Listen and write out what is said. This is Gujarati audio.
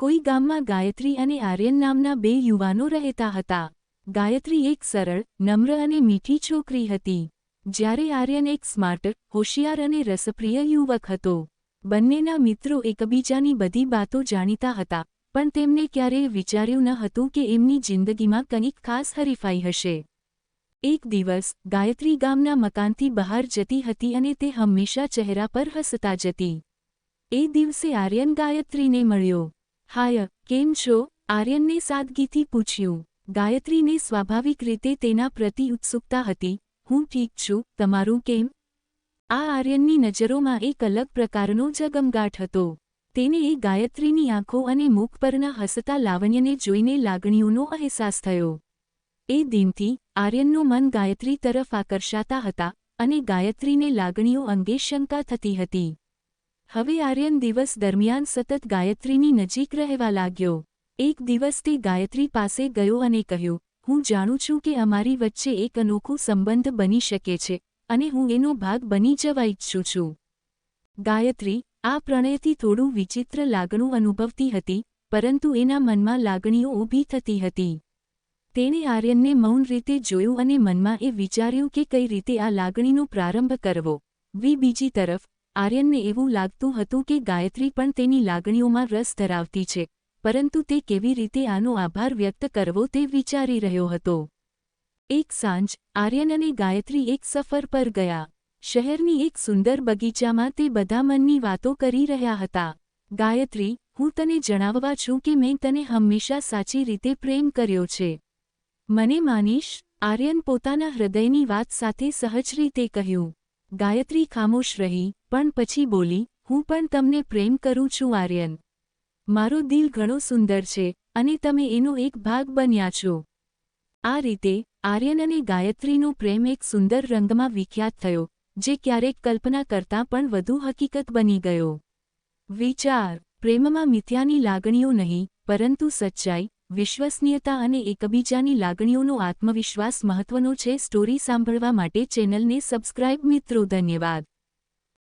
કોઈ ગામમાં ગાયત્રી અને આર્યન નામના બે યુવાનો રહેતા હતા. ગાયત્રી એક સરળ, નમ્ર અને મીઠી છોકરી હતી. જ્યારે આર્યન એક સ્માર્ટ, હોશિયાર અને રસપ્રિય યુવક હતો. બંનેના મિત્રો એકબીજાની બધી બાતો જાણીતા હતા, પણ તેમને ક્યારેય વિચાર્યું ન હતું કે એમની જિંદગીમાં કંઈક ખાસ હરીફાઈ હશે. એક દિવસ, ગાયત્રી ગામના મકાનથી બહાર જતી હતી અને તે હંમેશા ચહેરા પર હસતા જતી. એ દિવસે આર્યન ગાયત્રીને મળ્યો. હાય, કેમ છો? આર્યનને સાદગીથી પૂછ્યું. ગાયત્રીને સ્વાભાવિક રીતે તેના પ્રતિ ઉત્સુકતા હતી. હું ઠીક છું, તમારું કેમ? આ આર્યનની નજરોમાં એક અલગ પ્રકારનો જગમગાટ હતો. તેને એ ગાયત્રીની આંખો અને મુખ પરના હસતા લાવણ્યને જોઈને લાગણીઓનો અહેસાસ થયો. એ દિનથી આર્યનનું મન ગાયત્રી તરફ આકર્ષાતા હતા અને ગાયત્રીને લાગણીઓ અંગે શંકા થતી હતી. હવે આર્યન દિવસ દરમિયાન સતત ગાયત્રીની નજીક રહેવા લાગ્યો. એક દિવસ તે ગાયત્રી પાસે ગયો અને કહ્યું, હું જાણું છું કે અમારી વચ્ચે એક અનોખું સંબંધ બની શકે છે અને હું એનો ભાગ બની જવા ઈચ્છું છું. ગાયત્રી આ પ્રણયથી થોડું વિચિત્ર લાગણું અનુભવતી હતી, પરંતુ એના મનમાં લાગણીઓ ઊભી થતી હતી. તેણે આર્યનને મૌન રીતે જોયું અને મનમાં એ વિચાર્યું કે કઈ રીતે આ લાગણીનો પ્રારંભ કરવો. વી બીજી તરફ આર્યનને એવું લાગતું હતું કે ગાયત્રી પણ તેની લાગણીઓમાં રસ ધરાવતી છે, પરંતુ તે કેવી રીતે આનો આભાર વ્યક્ત કરવો તે વિચારી રહ્યો હતો. એક સાંજ, આર્યન અને ગાયત્રી એક સફર પર ગયા. શહેરની એક સુંદર બગીચામાં તે બધા મનની વાતો કરી રહ્યા હતા. ગાયત્રી, હું તને જણાવવા છું કે મેં તને હંમેશા સાચી રીતે પ્રેમ કર્યો છે. મને માનીશ, આર્યન પોતાના હૃદયની વાત સાથે સહજ રીતે કહ્યું. ગાયત્રી ખામોશ રહી, પણ પછી બોલી, હું પણ તમને પ્રેમ કરું છું આર્યન. મારો દિલ ઘણો સુંદર છે અને તમે એનો એક ભાગ બન્યા છો. આ રીતે આર્યન અને ગાયત્રીનો પ્રેમ એક સુંદર રંગમાં વિખ્યાત થયો, જે ક્યારેક કલ્પના કરતાં પણ વધુ હકીકત બની ગયો. વિચાર, પ્રેમમાં મિથ્યાની લાગણીઓ નહીં, પરંતુ સચ્ચાઈ વિશ્વસનીયતા અને એકબીજાની લાગણીઓનો આત્મવિશ્વાસ મહત્વનો છે. સ્ટોરી સાંભળવા માટે ચેનલને સબસ્ક્રાઇબ મિત્રો ધન્યવાદ.